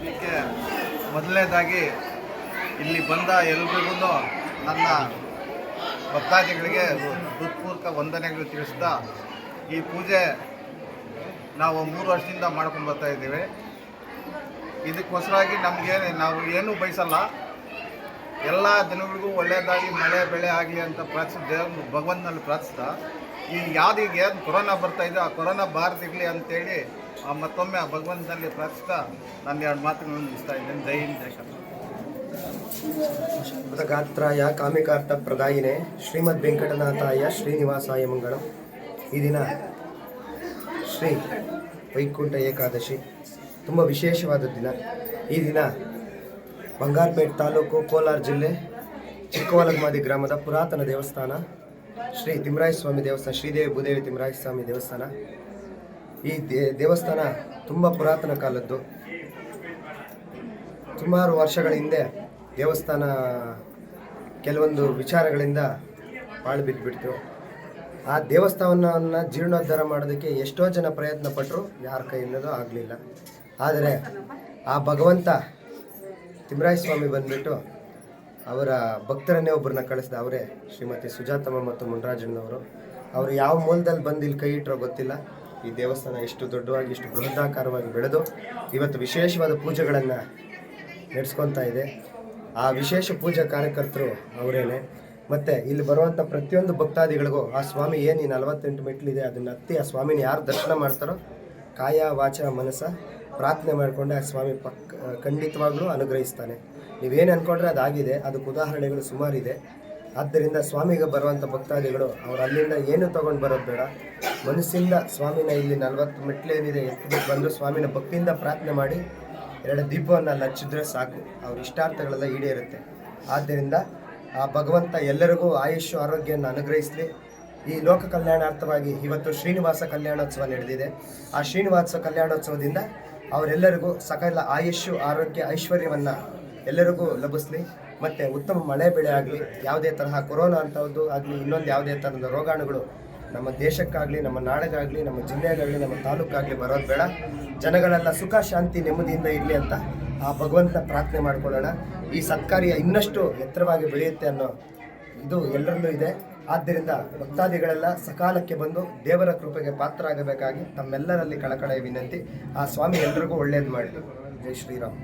ಇದಕ್ಕೆ ಮೊದಲನೇದಾಗಿ ಇಲ್ಲಿ ಬಂದ ಎಲ್ರಿಗೂ ನನ್ನ ಭಕ್ತಾದಿಗಳಿಗೆ ಹೃತ್ಪೂರ್ವಕ ವಂದನೆಗಳು ತಿಳಿಸ್ತಾ ಈ ಪೂಜೆ ನಾವು ಮೂರು ವರ್ಷದಿಂದ ಮಾಡ್ಕೊಂಡು ಬರ್ತಾ ಇದ್ದೀವಿ. ಇದಕ್ಕೋಸ್ಕರಾಗಿ ನಮಗೆ ನಾವು ಏನೂ ಬಯಸಲ್ಲ. ಎಲ್ಲ ದಿನಗಳಿಗೂ ಒಳ್ಳೆಯದಾಗಿ ಮಳೆ, ಬೆಳೆ ಆಗಲಿ ಅಂತ ಪ್ರಾರ್ಥಿಸಿದ ದೇವ್ರ ಭಗವಂತನಲ್ಲಿ ಪ್ರಾರ್ಥಿಸ್ತಾ ಈ ಯಾವ್ದು ಈಗ ಏನು ಕೊರೋನಾ ಬರ್ತಾ ಇದೆ, ಆ ಕೊರೋನಾ ಬಾರದಿರಲಿ ಅಂತೇಳಿ ಆ ಮತ್ತೊಮ್ಮೆ ಆ ಭಗವಂತನಲ್ಲಿ ಪ್ರಾರ್ಥಿಸ್ತಾ ನಾನು ಎರಡು ಮಾತುಗಳನ್ನು ಮುಗಿಸ್ತಾ ಇದ್ದೇನೆ. ಜೈ ಹಿಂದ್, ಜೈ ಗಾತ್ರಾಯ ಕಾಮಿಕಾರ್ಥ ಪ್ರದಾಯಿನೇ ಶ್ರೀಮದ್ ವೆಂಕಟನಾಥಾಯ ಶ್ರೀನಿವಾಸಾಯ ಮಂಗಳಂ. ಈ ದಿನ ಶ್ರೀ ವೈಕುಂಠ ಏಕಾದಶಿ, ತುಂಬ ವಿಶೇಷವಾದ ದಿನ. ಈ ದಿನ ಬಂಗಾರಪೇಟ್ ತಾಲೂಕು ಕೋಲಾರ ಜಿಲ್ಲೆ ಚಿಕ್ಕವಲಗಮಾದಿ ಗ್ರಾಮದ ಪುರಾತನ ದೇವಸ್ಥಾನ. ಶ್ರೀ ತಿಮ್ರಾಯ ಸ್ವಾಮಿ ದೇವಸ್ಥಾನ ಶ್ರೀದೇವಿ ಭೂದೇವಿ ತಿಮ್ರಾಯ ಸ್ವಾಮಿ ದೇವಸ್ಥಾನ. ಈ ದೇವಸ್ಥಾನ ತುಂಬ ಪುರಾತನ ಕಾಲದ್ದು. ಸುಮಾರು ವರ್ಷಗಳ ಹಿಂದೆ ದೇವಸ್ಥಾನ ಕೆಲವೊಂದು ವಿಚಾರಗಳಿಂದ ಪಾಳು ಬಿದ್ದುಬಿಡ್ತು ಆ ದೇವಸ್ಥಾನವನ್ನು ಜೀರ್ಣೋದ್ಧಾರ ಮಾಡೋದಕ್ಕೆ ಎಷ್ಟೋ ಜನ ಪ್ರಯತ್ನ ಪಟ್ಟರು ಯಾರ ಕೈಯಿಂದಲೂ ಆಗಲಿಲ್ಲ. ಆದರೆ ಆ ಭಗವಂತ ತಿಮ್ರಾಯ ಸ್ವಾಮಿ ಬಂದ್ಬಿಟ್ಟು ಅವರ ಭಕ್ತರನ್ನೇ ಒಬ್ಬರನ್ನ ಕಳಿಸಿದ ಅವರೇ ಶ್ರೀಮತಿ ಸುಜಾತಮ್ಮ ಮತ್ತು ಮುನ್ರಾಜಣ್ಣವರು ಅವರು ಯಾವ ಮೂಲದಲ್ಲಿ ಬಂದು ಇಲ್ಲಿ ಕೈ ಇಟ್ಟರೋ ಗೊತ್ತಿಲ್ಲ. ಈ ದೇವಸ್ಥಾನ ಇಷ್ಟು ದೊಡ್ಡವಾಗಿ ಇಷ್ಟು ಬೃಹದಾಕಾರವಾಗಿ ಬೆಳೆದು ಇವತ್ತು ವಿಶೇಷವಾದ ಪೂಜೆಗಳನ್ನು ನಡೆಸ್ಕೊತಾ ಇದೆ. ಆ ವಿಶೇಷ ಪೂಜಾ ಕಾರ್ಯಕರ್ತರು ಅವರೇನೆ. ಮತ್ತು ಇಲ್ಲಿ ಬರುವಂಥ ಪ್ರತಿಯೊಂದು ಭಕ್ತಾದಿಗಳಿಗೂ ಆ ಸ್ವಾಮಿ ಏನು ಈ ನಲವತ್ತೆಂಟು ಮೆಟ್ಲಿದೆ ಅದನ್ನು ಹತ್ತಿ ಆ ಸ್ವಾಮಿನ ಯಾರು ದರ್ಶನ ಮಾಡ್ತಾರೋ, ಕಾಯ ವಾಚ ಮನಸ್ಸ ಪ್ರಾರ್ಥನೆ ಮಾಡಿಕೊಂಡೆ ಆ ಸ್ವಾಮಿ ಪಕ್ ಖಂಡಿತವಾಗ್ಲೂ ಅನುಗ್ರಹಿಸ್ತಾನೆ. ನೀವೇನು ಅಂದ್ಕೊಂಡ್ರೆ ಅದಾಗಿದೆ. ಅದಕ್ಕೆ ಉದಾಹರಣೆಗಳು ಸುಮಾರಿದೆ. ಆದ್ದರಿಂದ ಸ್ವಾಮಿಗೆ ಬರುವಂಥ ಭಕ್ತಾದಿಗಳು, ಅವರು ಅಲ್ಲಿಂದ ಏನು ತೊಗೊಂಡು ಬರೋದು ಬೇಡ. ಮನಸ್ಸಿಂದ ಸ್ವಾಮಿನ ಇಲ್ಲಿ ನಲ್ವತ್ತು ಮೆಟ್ಲೇನಿದೆ ಎತ್ತಿ ಬಂದು ಸ್ವಾಮಿನ ಭಕ್ತಿಯಿಂದ ಪ್ರಾರ್ಥನೆ ಮಾಡಿ, ಎರಡು ದೀಪವನ್ನು ಅಲ್ಲಿ ಹಚ್ಚಿದ್ರೆ ಸಾಕು. ಅವ್ರ ಇಷ್ಟಾರ್ಥಗಳೆಲ್ಲ ಈಡೇರುತ್ತೆ. ಆದ್ದರಿಂದ ಆ ಭಗವಂತ ಎಲ್ಲರಿಗೂ ಆಯುಷ್ ಆರೋಗ್ಯವನ್ನು ಅನುಗ್ರಹಿಸಲಿ. ಈ ಲೋಕ ಕಲ್ಯಾಣಾರ್ಥವಾಗಿ ಇವತ್ತು ಶ್ರೀನಿವಾಸ ಕಲ್ಯಾಣೋತ್ಸವ ನಡೆದಿದೆ. ಆ ಶ್ರೀನಿವಾಸ ಕಲ್ಯಾಣೋತ್ಸವದಿಂದ ಅವರೆಲ್ಲರಿಗೂ ಸಕಲ ಆಯುಷು, ಆರೋಗ್ಯ, ಐಶ್ವರ್ಯವನ್ನು ಎಲ್ಲರಿಗೂ ಲಭಿಸ್ಲಿ ಮತ್ತು ಉತ್ತಮ ಮಳೆ ಬೆಳೆ ಆಗಲಿ, ಯಾವುದೇ ತರಹ ಕೊರೋನಾ ಅಂಥದ್ದು ಆಗಲಿ, ಇನ್ನೊಂದು ಯಾವುದೇ ಥರದ ರೋಗಾಣುಗಳು ನಮ್ಮ ದೇಶಕ್ಕಾಗಲಿ, ನಮ್ಮ ನಾಡಿಗಾಗಲಿ, ನಮ್ಮ ಜಿಲ್ಲೆಗಾಗಲಿ, ನಮ್ಮ ತಾಲೂಕಾಗಲಿ ಬರೋದು ಬೇಡ. ಜನಗಳೆಲ್ಲ ಸುಖ, ಶಾಂತಿ, ನೆಮ್ಮದಿಯಿಂದ ಇರಲಿ ಅಂತ ಆ ಭಗವಂತ ಪ್ರಾರ್ಥನೆ ಮಾಡ್ಕೊಳ್ಳೋಣ. ಈ ಸತ್ಕಾರ್ಯ ಇನ್ನಷ್ಟು ಎತ್ತರವಾಗಿ ಬೆಳೆಯುತ್ತೆ ಅನ್ನೋ ಇದು ಎಲ್ಲರಲ್ಲೂ ಇದೆ. ಆದ್ದರಿಂದ ಭಕ್ತಾದಿಗಳೆಲ್ಲ ಸಕಾಲಕ್ಕೆ ಬಂದು ದೇವರ ಕೃಪೆಗೆ ಪಾತ್ರರಾಗಬೇಕಾಗಿ ತಮ್ಮೆಲ್ಲರಲ್ಲಿ ಕಳಕಳೆಯ ವಿನಂತಿ. ಆ ಸ್ವಾಮಿ ಎಲ್ರಿಗೂ ಒಳ್ಳೆಯದು ಮಾಡಲಿ. ಜೈ ಶ್ರೀರಾಮ್.